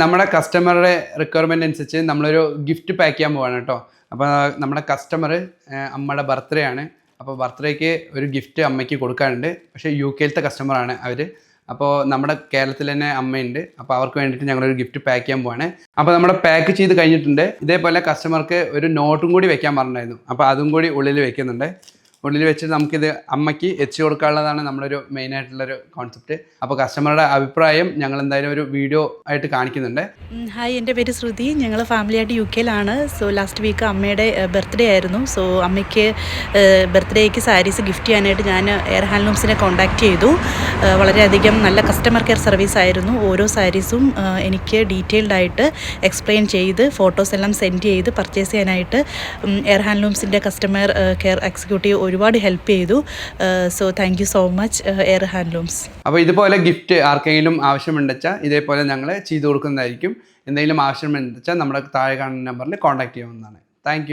നമ്മുടെ കസ്റ്റമറുടെ റിക്വയർമെന്റ് അനുസരിച്ച് നമ്മളൊരു ഗിഫ്റ്റ് പാക്ക് ചെയ്യാൻ പോവാണ് കേട്ടോ. അപ്പോൾ നമ്മുടെ കസ്റ്റമർ അമ്മയുടെ ബർത്ത്ഡേ ആണ്. അപ്പോൾ ബർത്ത്ഡേക്ക് ഒരു ഗിഫ്റ്റ് അമ്മയ്ക്ക് കൊടുക്കാനുണ്ട്. പക്ഷേ യു കെയിലത്തെ കസ്റ്റമറാണ് അവർ അപ്പോൾ നമ്മുടെ കേരളത്തിൽ തന്നെ അമ്മയുണ്ട്. അപ്പോൾ അവർക്ക് വേണ്ടിയിട്ട് ഞങ്ങളൊരു ഗിഫ്റ്റ് പാക്ക് ചെയ്യാൻ പോവാണ്. അപ്പോൾ നമ്മുടെ പാക്ക് ചെയ്ത് കഴിഞ്ഞിട്ടുണ്ട്. ഇതേപോലെ കസ്റ്റമർക്ക് ഒരു നോട്ടും കൂടി വെക്കാൻ പറഞ്ഞിട്ടുണ്ടായിരുന്നു. അപ്പോൾ അതും കൂടി ഉള്ളിൽ വെക്കുന്നുണ്ട്. ഉള്ളിൽ വെച്ച് നമുക്കിത് അമ്മയ്ക്ക് എച്ച് കൊടുക്കാനുള്ളതാണ് നമ്മളൊരു മെയിൻ ആയിട്ടുള്ള ഒരു കോൺസെപ്റ്റ് അപ്പോൾ കസ്റ്റമറുടെ അഭിപ്രായം ഞങ്ങൾ എന്തായാലും ഒരു വീഡിയോ ആയിട്ട് കാണിക്കുന്നുണ്ട്. ഹായ് എന്റെ പേര് ശ്രുതി. ഞങ്ങൾ ഫാമിലിയായിട്ട് യു കെയിലാണ് സോ ലാസ്റ്റ് വീക്ക് അമ്മയുടെ ബർത്ത്ഡേ ആയിരുന്നു. സോ അമ്മയ്ക്ക് ബർത്ത്ഡേക്ക് സാരീസ് ഗിഫ്റ്റ് ചെയ്യാനായിട്ട് ഞാൻ എയർ ഹാൻഡ്ലൂംസിനെ കോൺടാക്റ്റ് ചെയ്തു. വളരെയധികം നല്ല കസ്റ്റമർ കെയർ സർവീസ് ആയിരുന്നു. ഓരോ സാരീസും എനിക്ക് ഡീറ്റെയിൽഡ് ആയിട്ട് എക്സ്പ്ലെയിൻ ചെയ്ത് ഫോട്ടോസ് എല്ലാം സെൻഡ് ചെയ്ത് പർച്ചേസ് ചെയ്യാനായിട്ട് എയർ ഹാൻഡ്ലൂംസിന്റെ കസ്റ്റമർ കെയർ എക്സിക്യൂട്ടീവ് ഒരുപാട് ഹെൽപ്പ് ചെയ്തു. So thank so much Air handlooms അപ്പോൾ ഇതുപോലെ ഗിഫ്റ്റ് ആർക്കെങ്കിലും ആവശ്യമുണ്ടെച്ചാൽ ഇതേപോലെ ഞങ്ങൾ ചെയ്തു കൊടുക്കുന്നതായിരിക്കും. എന്തെങ്കിലും ആവശ്യമുണ്ടെച്ചാൽ നമ്മുടെ താഴെ കാണുന്ന നമ്പറിൽ കോൺടാക്ട് ചെയ്യാവുന്നതാണ്. താങ്ക്